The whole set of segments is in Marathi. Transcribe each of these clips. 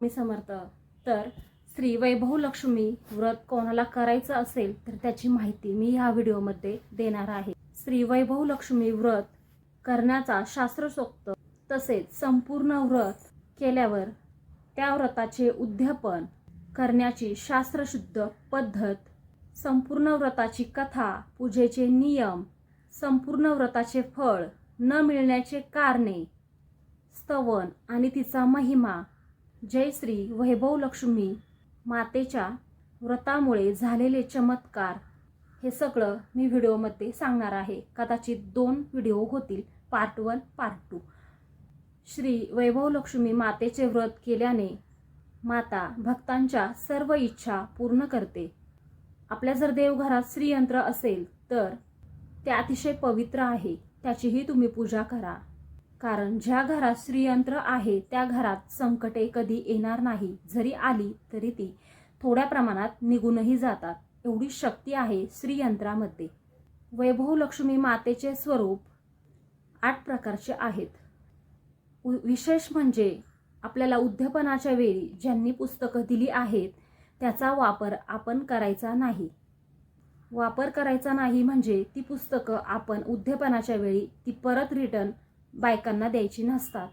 मी समर्थ. तर श्री वैभव लक्ष्मी व्रत कोणाला करायचं असेल तर त्याची माहिती मी ह्या व्हिडिओमध्ये देणार आहे. श्री वैभव लक्ष्मी व्रत करण्याचा शास्त्रसोक्त तसेच संपूर्ण व्रत केल्यावर त्या व्रताचे उद्यापन करण्याची शास्त्रशुद्ध पद्धत संपूर्ण व्रताची कथा पूजेचे नियम संपूर्ण व्रताचे फळ न मिळण्याचे कारणे स्तवन आणि तिचा महिमा जय श्री वैभव लक्ष्मी मातेच्या व्रतामुळे झालेले चमत्कार हे सगळं मी व्हिडिओमध्ये सांगणार आहे. कदाचित दोन व्हिडिओ होतील part one part two Shri Vaibhav Lakshmi मातेचे व्रत केल्याने माता भक्तांच्या सर्व इच्छा पूर्ण करते. आपल्या जर देवघरात श्रीयंत्र असेल तर ते अतिशय पवित्र आहे. त्याचीही तुम्ही पूजा करा. कारण ज्या घरात श्रीयंत्र आहे त्या घरात संकटे कधी येणार नाही. जरी आली तरी ती थोड्या प्रमाणात निघूनही जातात. एवढी शक्ती आहे श्रीयंत्रामध्ये. वैभव लक्ष्मी मातेचे स्वरूप आठ प्रकारचे आहेत. उ- विशेष म्हणजे आपल्याला उद्यापनाच्या वेळी ज्यांनी पुस्तकं दिली आहेत त्याचा वापर आपण करायचा नाही. वापर करायचा नाही म्हणजे ती पुस्तकं आपण उद्यापनाच्या वेळी ती परत रिटर्न बायकांना द्यायची नसतात.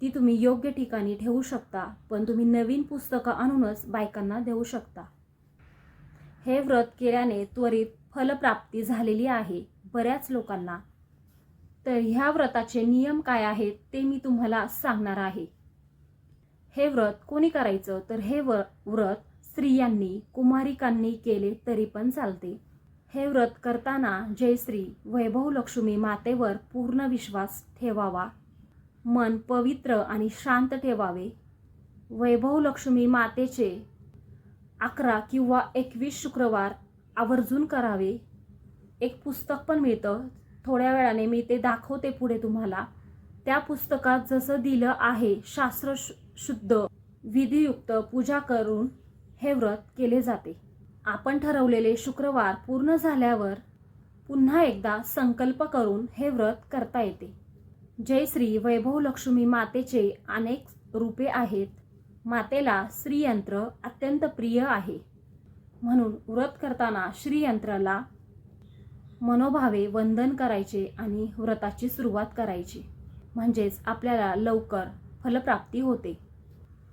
ती तुम्ही योग्य ठिकाणी ठेवू शकता पण तुम्ही नवीन पुस्तकं आणूनच बायकांना देऊ शकता. हे व्रत केल्याने त्वरित फलप्राप्ती झालेली आहे बऱ्याच लोकांना. तर ह्या व्रताचे नियम काय आहेत ते मी तुम्हाला सांगणार आहे. हे व्रत कोणी करायचं? तर हे व्रत स्त्रियांनी कुमारिकांनी केले तरी पण चालते. हे व्रत करताना जयश्री वैभव लक्ष्मी मातेवर पूर्ण विश्वास ठेवावा. मन पवित्र आणि शांत ठेवावे. वैभव लक्ष्मी मातेचे अकरा किंवा एकवीस शुक्रवार आवर्जून करावे. एक पुस्तक पण मिळतं. थोड्या वेळाने मी ते दाखवते पुढे तुम्हाला. त्या पुस्तकात जसं दिलं आहे शास्त्र शु- शुद्ध विधियुक्त पूजा करून हे व्रत केले जाते. आपण ठरवलेले शुक्रवार पूर्ण झाल्यावर पुन्हा एकदा संकल्प करून हे व्रत करता येते. जय श्री वैभव लक्ष्मी मातेचे अनेक रूपे आहेत. मातेला श्रीयंत्र अत्यंत प्रिय आहे. म्हणून व्रत करताना श्रीयंत्राला मनोभावे वंदन करायचे आणि व्रताची सुरुवात करायची. म्हणजेच आपल्याला लवकर फलप्राप्ती होते.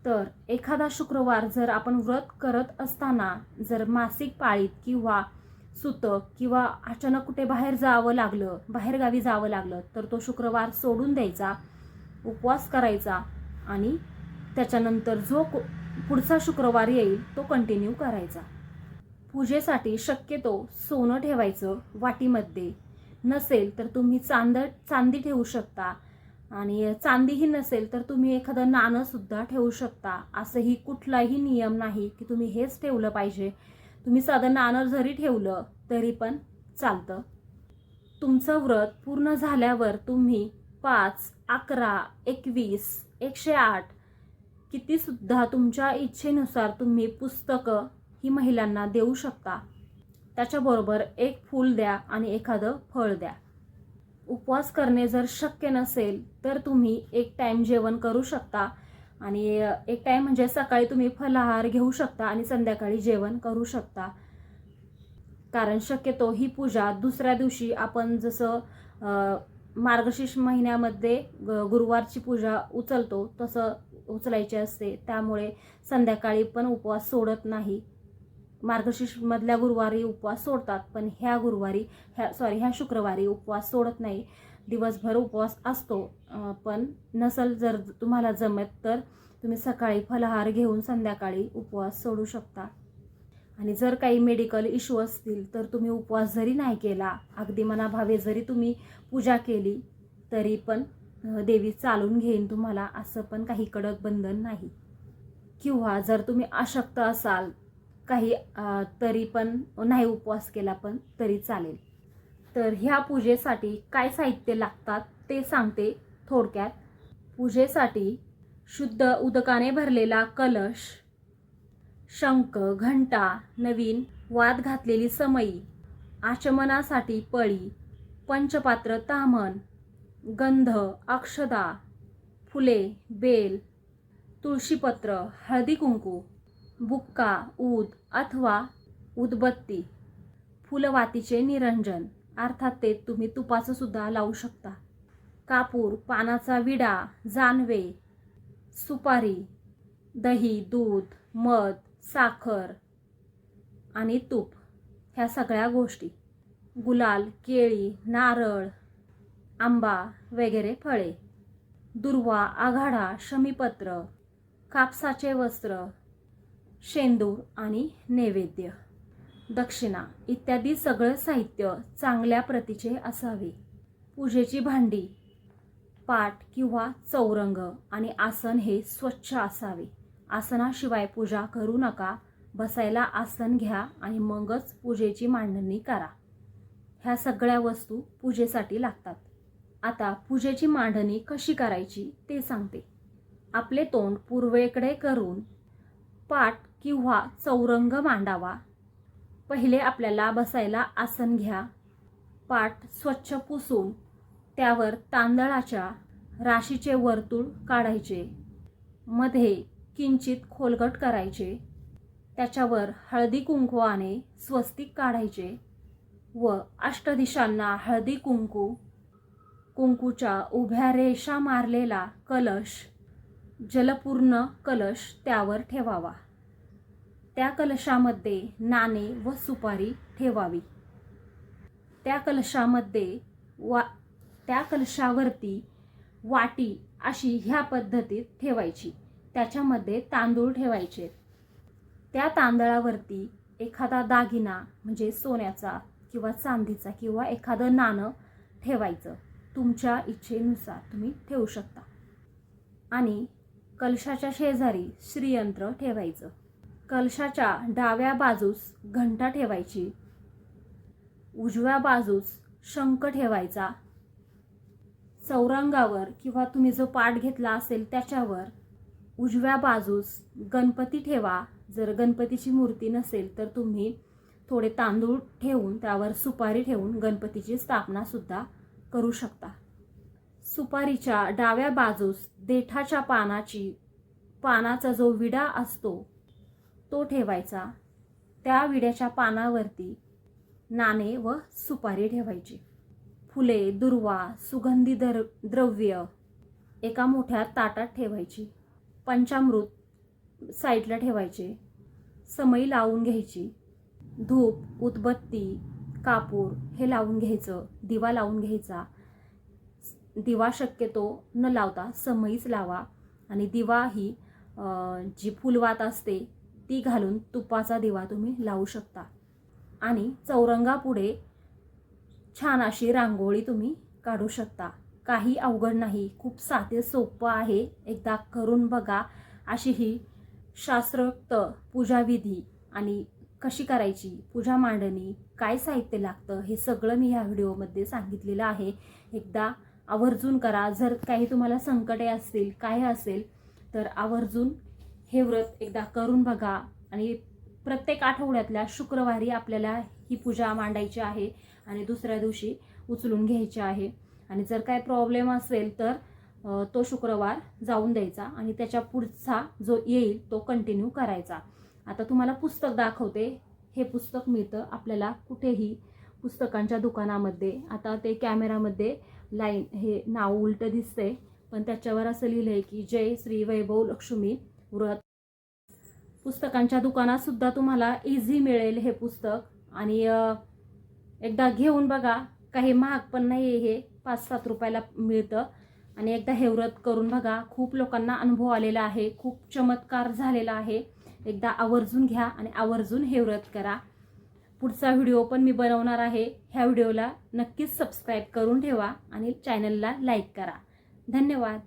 तर एखादा शुक्रवार जर आपण व्रत करत असताना जर मासिक पाळीत किंवा सुतक किंवा अचानक कुठे बाहेर जावं लागलं बाहेरगावी जावं लागलं तर तो शुक्रवार सोडून द्यायचा उपवास करायचा आणि त्याच्यानंतर जो पुढचा शुक्रवार येईल तो कंटिन्यू करायचा. पूजेसाठी शक्यतो सोनं ठेवायचं वाटीमध्ये. नसेल तर तुम्ही चांद चांदी ठेवू शकता. आणि चांदीही नसेल तर तुम्ही एखादं नाणं सुद्धा ठेवू शकता. असंही कुठलाही नियम नाही की तुम्ही हेच ठेवलं पाहिजे. तुम्ही साधं नाणं जरी ठेवलं तरी पण चालतं. तुमचं व्रत पूर्ण झाल्यावर तुम्ही पाच अकरा एकवीस एकशे आठ कितीसुद्धा तुमच्या इच्छेनुसार तुम्ही पुस्तकं ही महिलांना देऊ शकता. त्याच्याबरोबर एक फूल द्या आणि एखादं फळ द्या. उपवास करणे जर शक्य नसेल तर तुम्ही एक टाईम जेवण करू शकता. आणि एक टाईम म्हणजे सकाळी तुम्ही फलाहार घेऊ शकता आणि संध्याकाळी जेवण करू शकता. कारण शक्यतो ही पूजा दुसऱ्या दिवशी आपण जसं मार्गशीर्ष महिन्यामध्ये ग- गुरुवारची पूजा उचलतो तसं उचलायची असते. त्यामुळे संध्याकाळी पण उपवास सोडत नाही. मार्गशीर्षमधल्या गुरुवारी उपवास सोडतात पण ह्या गुरुवारी ह्या सॉरी ह्या शुक्रवारी उपवास सोडत नाही. दिवसभर उपवास असतो पण नसल जर तुम्हाला जमत तर तुम्ही सकाळी फलहार घेऊन संध्याकाळी उपवास सोडू शकता. आणि जर काही मेडिकल इश्यू असतील तर तुम्ही उपवास जरी नाही केला अगदी मनाभावे जरी तुम्ही पूजा केली तरी पण देवी चालून घेईन तुम्हाला असं पण काही कडक बंधन नाही. किंवा जर तुम्ही अशक्त असाल काही तरी पण नाही उपवास केला पण तरी चालेल. तर ह्या पूजेसाठी काय साहित्य लागतात ते सांगते थोडक्यात. पूजेसाठी शुद्ध उदकाने भरलेला कलश शंख घंटा नवीन वाद घातलेली समई आचमनासाठी पळी पंचपात्र तामन गंध अक्षदा फुले बेल तुळशीपत्र हळदी कुंकू बुक्का ऊद अथवा उदबत्ती फुलवातीचे निरंजन. अर्थात ते तुम्ही तुपाचं सुद्धा लावू शकता. कापूर पानाचा विडा जानवे सुपारी दही दूध मध साखर आणि तूप. ह्या सगळ्या गोष्टी. गुलाल केळी नारळ आंबा वगैरे फळे. दुर्वा आघाडा शमीपत्र कापसाचे वस्त्र शेंदूर आणि नैवेद्य दक्षिणा इत्यादी सगळं साहित्य चांगल्या प्रतीचे असावे. पूजेची भांडी पाट किंवा चौरंग आणि आसन हे स्वच्छ असावे. आसनाशिवाय पूजा करू नका बसायला आसन घ्या आणि मगच पूजेची मांडणी करा. ह्या सगळ्या वस्तू पूजेसाठी लागतात. आता पूजेची मांडणी कशी करायची ते सांगते. आपले तोंड पूर्वेकडे करून पाट किंवा चौरंग मांडावा. पहिले आपल्याला बसायला आसन घ्या. पाठ स्वच्छ पुसून त्यावर तांदळाच्या राशीचे वर्तुळ काढायचे. मध्ये किंचित खोलगट करायचे. त्याच्यावर हळदी कुंकवाने स्वस्तिक काढायचे व अष्टदिशांना हळदी कुंकू कुंकूच्या उभ्या रेषा मारलेला कलश जलपूर्ण कलश त्यावर ठेवावा. त्या कलशामध्ये नाणे व सुपारी ठेवावी. त्या कलशामध्ये वा त्या कलशावरती वाटी अशी ह्या पद्धतीत ठेवायची. त्याच्यामध्ये तांदूळ ठेवायचे. त्या तांदळावरती एखादा दागिना म्हणजे सोन्याचा किंवा चांदीचा किंवा एखादं नाणं ठेवायचं. तुमच्या इच्छेनुसार तुम्ही ठेवू शकता. आणि कलशाच्या शेजारी श्रीयंत्र ठेवायचं. कलशाच्या डाव्या बाजूस घंटा ठेवायची. उजव्या बाजूस शंख ठेवायचा. चौरंगावर किंवा तुम्ही जो पाठ घेतला असेल त्याच्यावर उजव्या बाजूस गणपती ठेवा. जर गणपतीची मूर्ती नसेल तर तुम्ही थोडे तांदूळ ठेवून त्यावर सुपारी ठेवून गणपतीची स्थापनासुद्धा करू शकता. सुपारीच्या डाव्या बाजूस देठाच्या पानाची पानाचा जो विडा असतो तो ठेवायचा. त्या विड्याच्या पानावरती नाणे व सुपारी ठेवायची. फुले दुर्वा सुगंधी दर द्रव्य एका मोठ्या ताटात ठेवायची. पंचामृत साईडला ठेवायचे. समई लावून घ्यायची. धूप उदबत्ती कापूर हे लावून घ्यायचं. दिवा लावून घ्यायचा. दिवा शक्यतो न लावता समईच लावा. आणि दिवा ही जी फुलवात असते ती घालून तुपाचा दिवा तुम्ही लावू शकता. आणि चौरंगापुढे छान अशी रांगोळी तुम्ही काढू शकता. काही अवघड नाही खूप साधे सोपं आहे. एकदा करून बघा अशी ही शास्त्रोक्त पूजाविधी आणि कशी करायची पूजा मांडणी काय साहित्य लागतं हे सगळं मी ह्या व्हिडिओमध्ये सांगितलेलं आहे. एकदा आवर्जून करा. जर काही तुम्हाला संकटे असतील काय असेल तर आवर्जून हे व्रत एकदा करून बघा. आणि प्रत्येक आठवड्यातल्या शुक्रवारी आपल्याला ही पूजा मांडायची आहे आणि दुसऱ्या दिवशी उचलून घ्यायची आहे. आणि जर काय प्रॉब्लेम असेल तर तो शुक्रवार जाऊन द्यायचा आणि त्याच्या पुढचा जो येईल तो कंटिन्यू करायचा. आता तुम्हाला पुस्तक दाखवते. हे पुस्तक मिळतं आपल्याला कुठेही पुस्तकांच्या दुकानामध्ये. आता ते कॅमेरामध्ये लाईन हे नाव उलटं दिसतंय. पण त्याच्यावर असं लिहिलं आहे की जय श्री वैभव लक्ष्मी व्रत. पुस्तकांच्या दुकानात सुद्धा तुम्हाला इझी मिळेल हे पुस्तक. आणि एकदा घेऊन बघा काही महाग पण नाही आहे हे. पाच सात रुपयाला मिळतं. आणि एकदा हे व्रत करून बघा खूप लोकांना अनुभव आलेला आहे. खूप चमत्कार झालेला आहे. एकदा आवर्जून घ्या आणि आवर्जून हे व्रत करा. पुढचा व्हिडिओ पण मी बनवणार आहे. ह्या व्हिडिओला नक्कीच सबस्क्राईब करून ठेवा आणि चॅनलला लाईक करा. धन्यवाद.